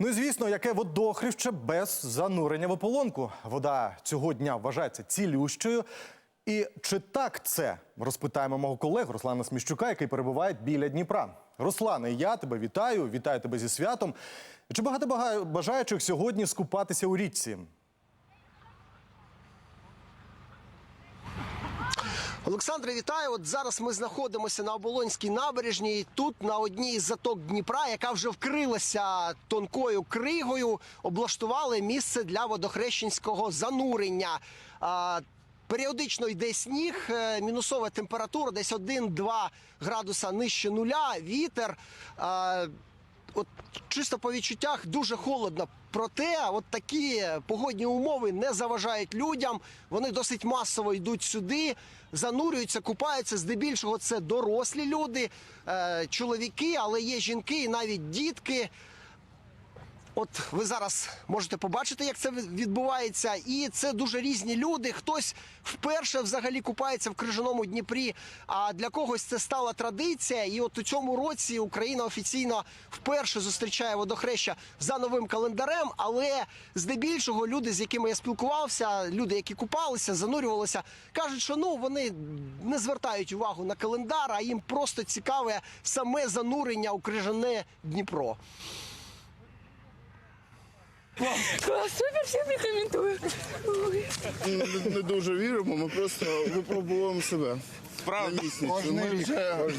Ну звісно, яке водохрівче без занурення в ополонку. Вода цього дня вважається цілющою. І чи так це? Розпитаємо мого колегу Руслана Сміщука, який перебуває біля Дніпра. Руслане, я тебе вітаю, вітаю тебе зі святом. Чи багато бага- бажаючих сьогодні скупатися у річці? Олександре, вітаю. От зараз ми знаходимося на Оболонській набережній. Тут на одній із заток Дніпра, яка вже вкрилася тонкою кригою, облаштували місце для водохрещенського занурення. Періодично йде сніг, е, мінусова температура, десь 1-2 градуса нижче нуля, вітер. От чисто по відчуттях дуже холодно. Проте, от такі погодні умови не заважають людям. Вони досить масово йдуть сюди, занурюються, купаються. Здебільшого це дорослі люди, е, чоловіки, але є жінки і навіть дітки. От ви зараз можете побачити, як це відбувається, і це дуже різні люди. Хтось вперше взагалі купається в крижаному Дніпрі. А для когось це стала традиція. І от у цьому році Україна офіційно вперше зустрічає водохреща за новим календарем. Але здебільшого люди, з якими я спілкувався, люди, які купалися, занурювалися, кажуть, що ну вони не звертають увагу на календар, а їм просто цікаве саме занурення у крижане Дніпро. Клас, супер, всім рекомендую. Ой. не, не дуже віримо, ми просто випробуємо себе. Правда. Кожний рік.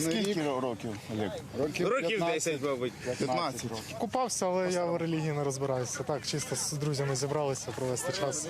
Скільки років, Олег? років Років 10, мабуть. 15. Купався, але я в релігії не розбираюся. Так, чисто з друзями зібралися провести час.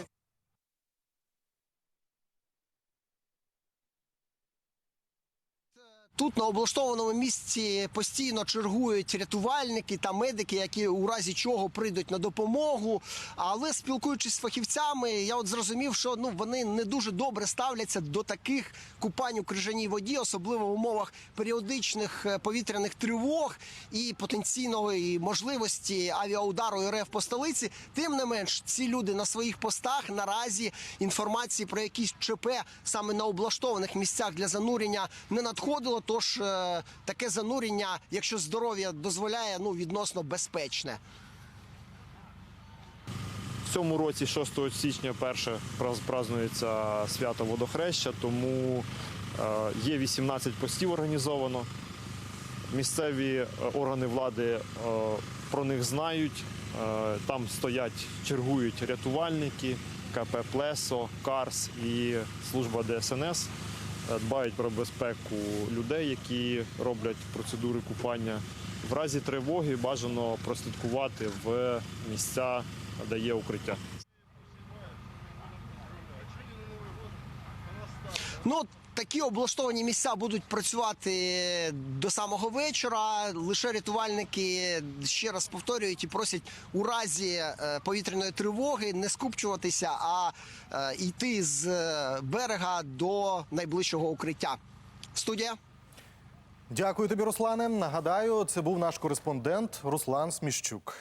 Тут на облаштованому місці постійно чергують рятувальники та медики, які у разі чого прийдуть на допомогу. Але спілкуючись з фахівцями, я от зрозумів, що ну вони не дуже добре ставляться до таких купань у крижаній воді, особливо в умовах періодичних е, повітряних тривог і потенційної можливості авіаудару РФ по столиці. Тим не менш, ці люди на своїх постах наразі інформації про якісь ЧП саме на облаштованих місцях для занурення не надходило. Тож е, таке занурення, якщо здоров'я дозволяє, ну відносно безпечне. В цьому році, 6 січня, перше праз- празднується свято водохреща, тому е, є 18 постів організовано. Місцеві е, органи влади про них знають. Там стоять, чергують рятувальники, КП Плесо, Карс і служба ДСНС. Дбають про безпеку людей, які роблять процедури купання. В разі тривоги бажано прослідкувати в місця, де є укриття. Ну такі облаштовані місця будуть працювати до самого вечора. Лише рятувальники ще раз повторюють і просять у разі е, повітряної тривоги не скупчуватися, а е, йти з е, берега до найближчого укриття. Студія. Дякую тобі, Руслане. Нагадаю, це був наш кореспондент Руслан Сміщук.